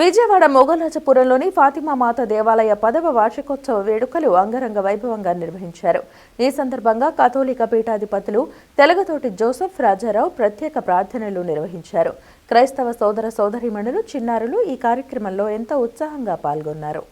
విజయవాడ మొగలాజపురంలోని ఫాతిమా మాత దేవాలయ పదవ వార్షికోత్సవ వేడుకలు అంగరంగ వైభవంగా నిర్వహించారు. ఈ సందర్భంగా కథోలిక పీఠాధిపతులు తెలగతోటి జోసెఫ్ రాజారావు ప్రత్యేక ప్రార్థనలు నిర్వహించారు. క్రైస్తవ సోదర సోదరిమణులు చిన్నారులు ఈ కార్యక్రమంలో ఎంతో ఉత్సాహంగా పాల్గొన్నారు.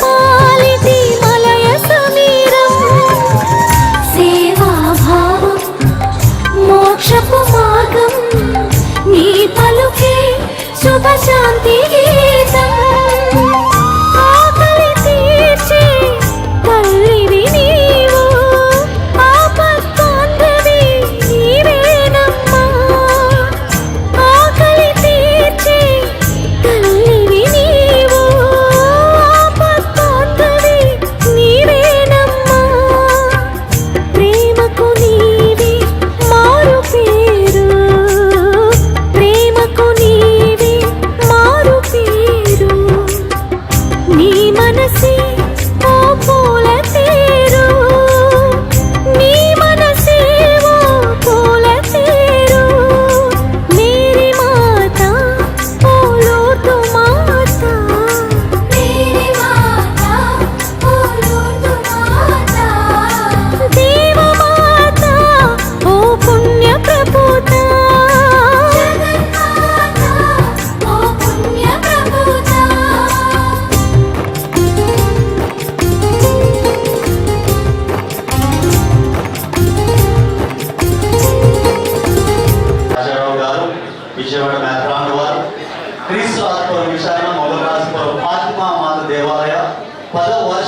পা see.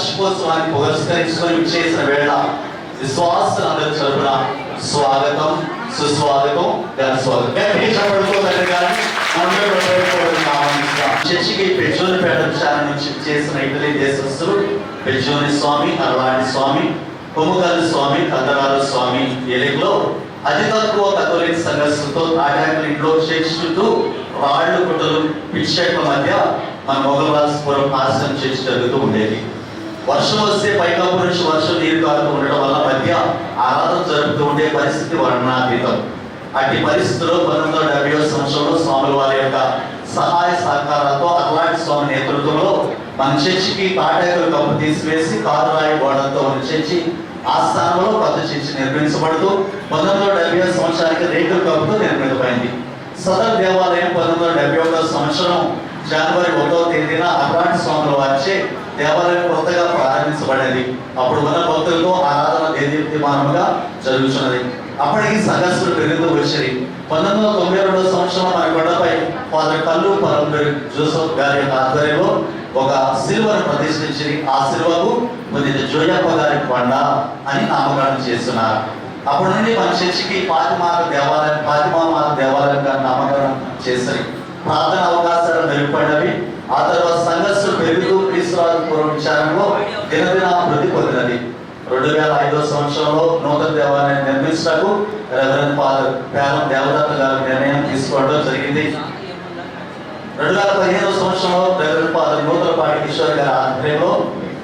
వార్షికోత్సవాన్ని పురస్కరించుకొని చేసిన వేళ విశ్వాసులందరి తరపున స్వాగతం సుస్వాగతం ఘన స్వాగతం గట్టిగా చెప్పడంతో చర్చికి పెజ్జోనిపేట విచారణ నుంచి చేసిన ఇటలీ దేశస్తులు పెజ్జోని స్వామి అరవాణి స్వామి కొమ్ముగల్లి స్వామి కద్దరాలు స్వామి ఎలుగులో అతి తక్కువ కథోలిక్ సంఘస్థులతో తాటాకుల ఇంట్లో చర్చ్ చుట్టూ రాళ్ళు గుట్టలు పిచ్చెట్ల మధ్య మన మొగలరాజపురం ఆశ్రమం చర్చ్ జరుగుతూ ఉండేది. వర్షం వస్తే పైకప్పు నుంచి వర్షం నీరు కారుతూ ఉండడం వల్ల మధ్య ఆరాధన జరుపుతూ ఉండే పరిస్థితి వర్ణనాతీతం. అట్టి పరిస్థితుల్లో పంతొమ్మిది వందల డెబ్బై సంవత్సరంలో స్వాముల వారి యొక్క సహాయ సహకారాలతో అట్లాంటి స్వామి నేతృత్వంలో మన చర్చికి తాటాకులు కప్పు తీసివేసి కారురాయి గోడంతో ఉన్న చర్చి ఆ స్థానంలో కొత్త చర్చి నిర్మించబడుతూ పంతొమ్మిది వందల డెబ్బై సంవత్సరానికి రేకుల కప్పుతో నిర్మితమైంది. సదర్ దేవాలయం పంతొమ్మిది వందల డెబ్బై ఒకటో సంవత్సరం జనవరి ఒకటో తేదీన అట్లాంటి స్వాముల వారిచే దేవాలయం కొత్తగా ప్రారంభించబడేది అప్పుడు ఉన్న భక్తులతో ఆరాధన దేదీప్తిమానముగా జరుగుతున్నది అప్పటికి సదస్సులు పెరుగుతూ వచ్చేది పంతొమ్మిది వందల తొంభై రెండో సంవత్సరం మన గొడవపై ఫాదర్ కల్లు పరంపరి జోసఫ్ గారి యొక్క ఆధ్వర్యంలో ఒక సిల్వర్ ప్రతిష్ఠించి ఆ సిల్వకు పునీత జోయప్ప గారి కొండ అని నామకరణం చేస్తున్నారు. అప్పటి నుండి మన చర్చికి పాతిమాల దేవాలయం పాతిమా దేవాలయంగా నామకరణం చేశారు ప్రార్థన అవకాశాలు మెరుగుపడినవి. ఆ తర్వాత సంఘర్షులు పెరుగుతూ క్రీస్తురాజపురం విచారంలో దినదిన అభివృద్ధి పొందినది. రెండు వేల ఐదో సంవత్సరంలో నూతన దేవాలయం నిర్మించడానికి రెవరెండ్ ఫాదర్ పేరం దేవదత్త గారు నిర్ణయం తీసుకోవడం జరిగింది. రెండు వేల పదిహేను సంవత్సరంలో రెవరెండ్ ఫాదర్ నూతనపాటి కిషోర్ గారి ఆధ్వర్యంలో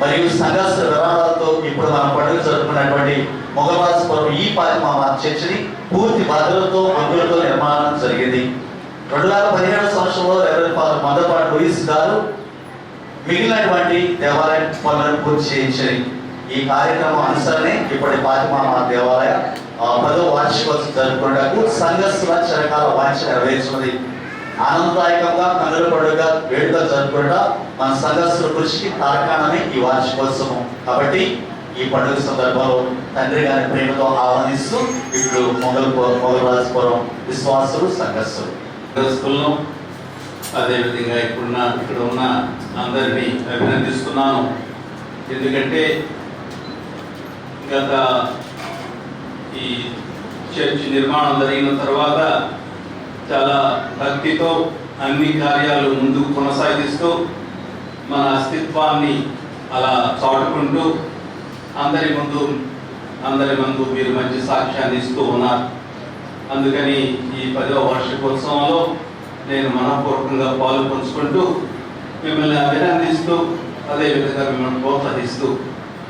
మరియు సంఘస్థ విరాళాలతో ఇప్పుడు మన పండుగ జరుపుకున్నటువంటి మొగరాజపురం ఈ పాతిమామ చర్చిని పూర్తి భద్రతతో మందులతో నిర్మాణం జరిగింది. రెండు వేల పదిహేడు సంవత్సరంలో రెవరెండ్ ఫాదర్ మందపాటి లూయిస్ గారు మిగిలినటువంటి దేవాలయం పనులను పూర్తి చేయించని ఈ కార్యక్రమం అనుసరణే ఇప్పటి పాతిమామ దేవాలయ. ఆ, పదో వార్షికోత్సవం జరుపుకున్నకు సంఘస్థుల చిరకాల వాంఛ నెరవేర్చున్నది ఆనందదాయకంగా కన్నుల పండుగ వేడుక జరుపుకుంటా మన సంఘస్థుల కృషికి తారకాణమే ఈ వార్షికోత్సవం. కాబట్టి ఈ పండుగ సందర్భంలో తండ్రి గారి ప్రేమతో ఆహ్వానిస్తూ ఇప్పుడు మొగల్ రాజపురం విశ్వాసులు సంఘస్థులు. స్కూల్లో అదేవిధంగా ఇప్పుడున్న ఇక్కడ ఉన్న అందరినీ అభినందిస్తున్నాను. ఎందుకంటే గత ఈ చర్చ్ నిర్మాణం జరిగిన తర్వాత చాలా భక్తితో అన్ని కార్యాలు ముందుకు కొనసాగిస్తూ మన అస్తిత్వాన్ని అలా చాటుకుంటూ అందరి ముందు అందరి ముందు మీరు మంచి సాక్ష్యాన్ని ఇస్తూ ఉన్నారు. అందుకని ఈ పదవ వార్షికోత్సవంలో నేను మనపూర్వకంగా పాలు పంచుకుంటూ మిమ్మల్ని అభినందిస్తూ అదేవిధంగా మిమ్మల్ని ప్రోత్సహిస్తూ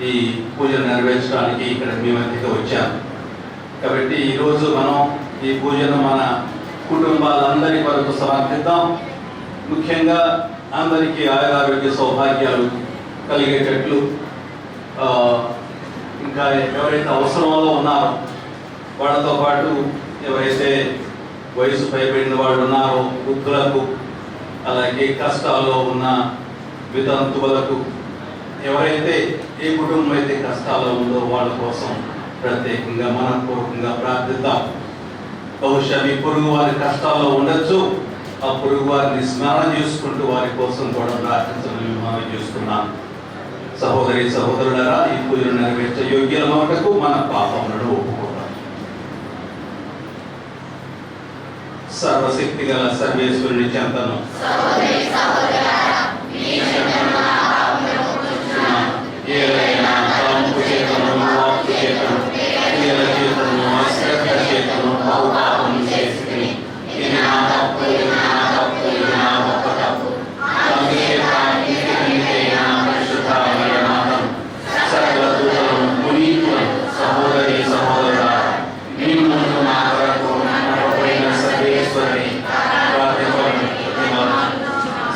ఈ పూజను నెరవేర్చడానికి ఇక్కడ మీ మధ్యకి వచ్చాను. కాబట్టి ఈరోజు మనం ఈ పూజను మన కుటుంబాలందరి వరకు సమర్పిద్దాం. ముఖ్యంగా అందరికీ ఆయురారోగ్య సౌభాగ్యాలు కలిగేటట్లు ఇంకా ఎవరైతే అవసరంలో ఉన్నారో వాళ్ళతో పాటు ఎవరైతే వయసు పైబడిన వాళ్ళు ఉన్నారో వృద్ధులకు అలాగే కష్టాల్లో ఉన్న వితంతువులకు. ఎవరైతే ఏ కుటుంబం అయితే కష్టాల్లో ఉందో వాళ్ళ కోసం ప్రత్యేకంగా మనపూర్వకంగా ప్రార్థిద్దాం. బహుశా మీ పొరుగు వారి కష్టాల్లో ఉండొచ్చు. ఆ పొరుగు వారిని స్మరణ చేసుకుంటూ వారి కోసం కూడా ప్రార్థించడం మనం చేస్తున్నాం. సహోదరి సహోదరులరా ఈ పూజలు నెరవేర్చే యోగ్యుల మటుకు మన పాపములను సర్వశక్తి గల సర్వేశ్వరుని చెంతను.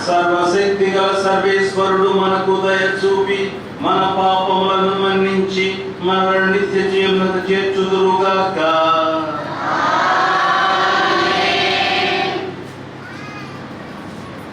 సర్వశక్తి గల సర్వేశ్వరుడు మనకు దయ చూపి మన పాపములను మన్నించి మన నిత్య జీవనకు చేర్చుదురుగాక.